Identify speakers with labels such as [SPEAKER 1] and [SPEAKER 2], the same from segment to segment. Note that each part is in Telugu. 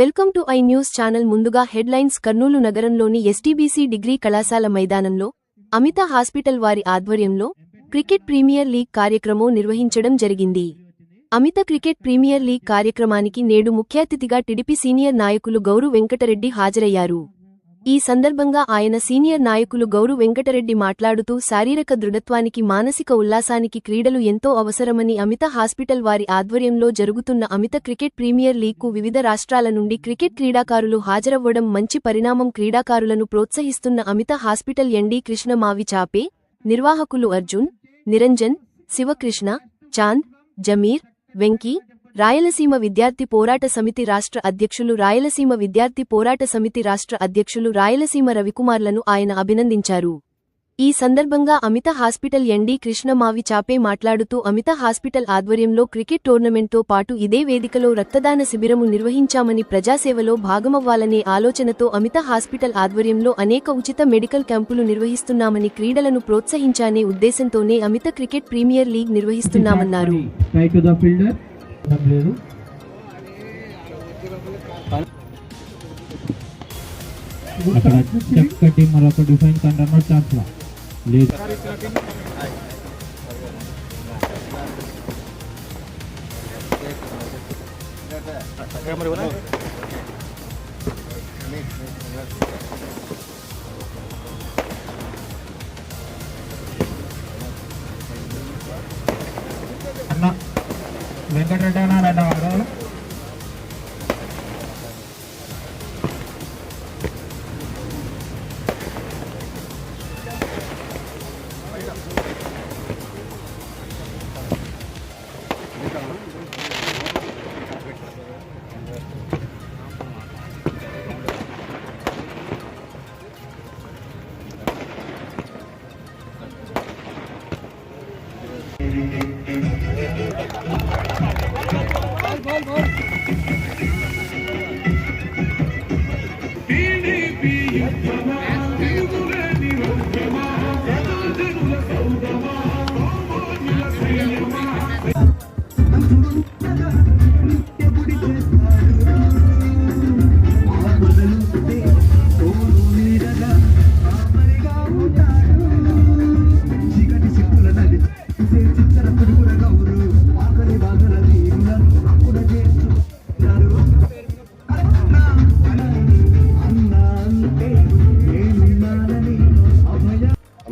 [SPEAKER 1] Welcome to I news channel ముందుగా హెడ్లైన్స్ కర్నూలు నగరంలోని ఎస్టీబీసీ డిగ్రీ కళాశాల మైదానంలో అమిత హాస్పిటల్ వారి ఆధ్వర్యంలో క్రికెట్ ప్రీమియర్ లీగ్ కార్యక్రమం నిర్వహించడం జరిగింది. అమిత క్రికెట్ ప్రీమియర్ లీగ్ కార్యక్రమానికి నేడు ముఖ్య అతిథిగా టిడిపి సీనియర్ నాయకులు గౌరు వెంకటరెడ్డి హాజరయ్యారు. ఈ సందర్భంగా ఆయన సీనియర్ నాయకులు గౌరు వెంకటరెడ్డి మాట్లాడుతూ శారీరక దృఢత్వానికి మానసిక ఉల్లాసానికి క్రీడలు ఎంతో అవసరమని అమిత హాస్పిటల్ వారి ఆధ్వర్యంలో జరుగుతున్న అమిత క్రికెట్ ప్రీమియర్ లీగ్కు వివిధ రాష్ట్రాల నుండి క్రికెట్ క్రీడాకారులు హాజరవ్వడం మంచి పరిణామం క్రీడాకారులను ప్రోత్సహిస్తున్న అమిత హాస్పిటల్ ఎండీ కృష్ణ మావి చాపే నిర్వాహకులు అర్జున్ నిరంజన్ శివకృష్ణ చాంద్ జమీర్ వెంకీ రాయలసీమ విద్యార్థి పోరాట సమితి రాష్ట్ర అధ్యక్షులు రాయలసీమ విద్యార్థి పోరాట సమితి రాష్ట్ర అధ్యక్షులు రాయలసీమ రవికుమార్లను ఆయన అభినందించారు. ఈ సందర్భంగా అమిత హాస్పిటల్ ఎండీ కృష్ణమావి చాపే మాట్లాడుతూ అమిత హాస్పిటల్ ఆధ్వర్యంలో క్రికెట్ టోర్నమెంట్తో పాటు ఇదే వేదికలో రక్తదాన శిబిరము నిర్వహించామని ప్రజాసేవలో భాగమవ్వాలనే ఆలోచనతో అమిత హాస్పిటల్ ఆధ్వర్యంలో అనేక ఉచిత మెడికల్ క్యాంపులు నిర్వహిస్తున్నామని క్రీడలను ప్రోత్సహించానే ఉద్దేశంతోనే Amitha cricket premier league నిర్వహిస్తున్నామన్నారు.
[SPEAKER 2] Try to the fielder. లేదు అక్కడ చక్కటి మరొక డిఫైన్ కంటర్నర్ ఛాన్స్ లేదు అన్న వెంకటరెడ్డి అన్న రెండవ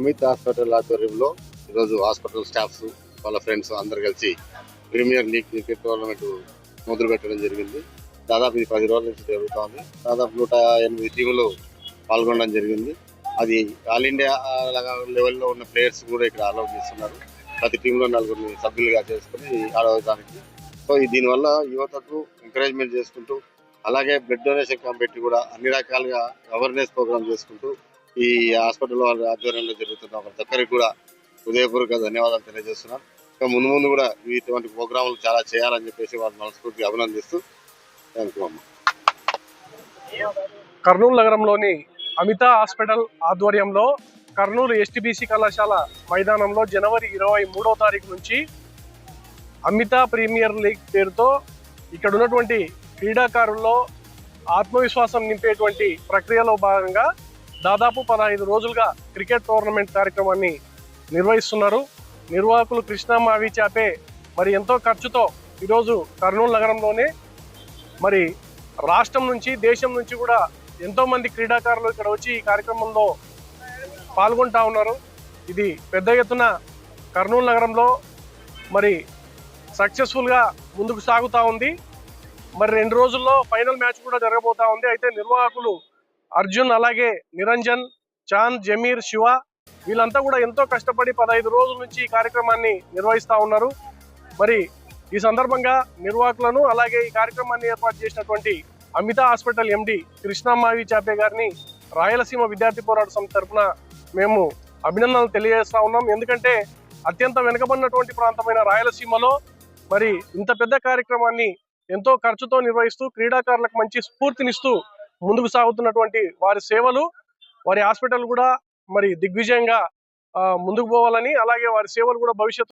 [SPEAKER 3] అమిత్ హాస్పిటల్ ఆధ్వర్యంలో ఈరోజు హాస్పిటల్ స్టాఫ్స్ వాళ్ళ ఫ్రెండ్స్ అందరు కలిసి ప్రీమియర్ లీగ్ క్రికెట్ టోర్నమెంట్ మొదలు పెట్టడం జరిగింది. దాదాపు ఇది పది రోజుల నుంచి జరుగుతోంది. దాదాపు నూట ఎనిమిది టీములు పాల్గొనడం జరిగింది. అది ఆల్ ఇండియా లెవెల్లో ఉన్న ప్లేయర్స్ కూడా ఇక్కడ అలౌ చేస్తున్నారు. ప్రతి టీంలో నలుగురిని సభ్యులుగా చేసుకుని ఆడవడానికి. సో దీనివల్ల యువతకు ఎంకరేజ్మెంట్ చేసుకుంటూ అలాగే బ్లడ్ డొనేషన్ క్యాంప్ పెట్టి కూడా అన్ని రకాలుగా అవేర్నెస్ ప్రోగ్రామ్ చేసుకుంటూ ఈ హాస్పిటల్ వాళ్ళ ఆధ్వర్యంలో జరుగుతున్న ప్రతి ఒక్కరికి కూడా హృదయపూర్వక ధన్యవాదాలు తెలియజేస్తున్నాను. ఇంకా ముందు ముందు కూడా ఇటువంటి ప్రోగ్రాములు చాలా చేయాలని చెప్పేసి వాళ్ళు మనస్ఫూర్తిగా అభినందిస్తూ థ్యాంక్ యూ అమ్మ.
[SPEAKER 4] కర్నూలు నగరంలోని అమిత హాస్పిటల్ ఆధ్వర్యంలో కర్నూలు ఎస్టీబీసీ కళాశాల మైదానంలో జనవరి ఇరవై మూడో తారీఖు నుంచి అమిత ప్రీమియర్ లీగ్ పేరుతో ఇక్కడ ఉన్నటువంటి క్రీడాకారుల్లో ఆత్మవిశ్వాసం నింపేటువంటి ప్రక్రియలో భాగంగా దాదాపు పదహైదు రోజులుగా క్రికెట్ టోర్నమెంట్ కార్యక్రమాన్ని నిర్వహిస్తున్నారు. నిర్వాహకులు కృష్ణ మావి చేపే మరి ఎంతో ఖర్చుతో ఈరోజు కర్నూలు నగరంలోనే మరి రాష్ట్రం నుంచి దేశం నుంచి కూడా ఎంతోమంది క్రీడాకారులు ఇక్కడ వచ్చి ఈ కార్యక్రమంలో పాల్గొంటా ఉన్నారు. ఇది పెద్ద ఎత్తున కర్నూలు నగరంలో మరి సక్సెస్ఫుల్గా ముందుకు సాగుతూ ఉంది. మరి రెండు రోజుల్లో ఫైనల్ మ్యాచ్ కూడా జరగబోతా ఉంది. అయితే నిర్వాహకులు అర్జున్ అలాగే నిరంజన్ చాంద్ జమీర్ శివ వీళ్ళంతా కూడా ఎంతో కష్టపడి పదహైదు రోజుల నుంచి ఈ కార్యక్రమాన్ని నిర్వహిస్తూ ఉన్నారు. మరి ఈ సందర్భంగా నిర్వాహకులను అలాగే ఈ కార్యక్రమాన్ని ఏర్పాటు చేసినటువంటి అమిత హాస్పిటల్ ఎండి కృష్ణమావి చాపే గారిని రాయలసీమ విద్యార్థి పోరాట సంస్థ తరఫున మేము అభినందనలు తెలియజేస్తా ఉన్నాం. ఎందుకంటే అత్యంత వెనుకబడినటువంటి ప్రాంతమైన రాయలసీమలో మరి ఇంత పెద్ద కార్యక్రమాన్ని ఎంతో ఖర్చుతో నిర్వహిస్తూ క్రీడాకారులకు మంచి స్ఫూర్తినిస్తూ ముందుకు సాగుతున్నటువంటి వారి సేవలు వారి హాస్పిటల్ కూడా మరి దిగ్విజయంగా ఆ, ముందుకు పోవాలని అలాగే వారి సేవలు కూడా భవిష్యత్తు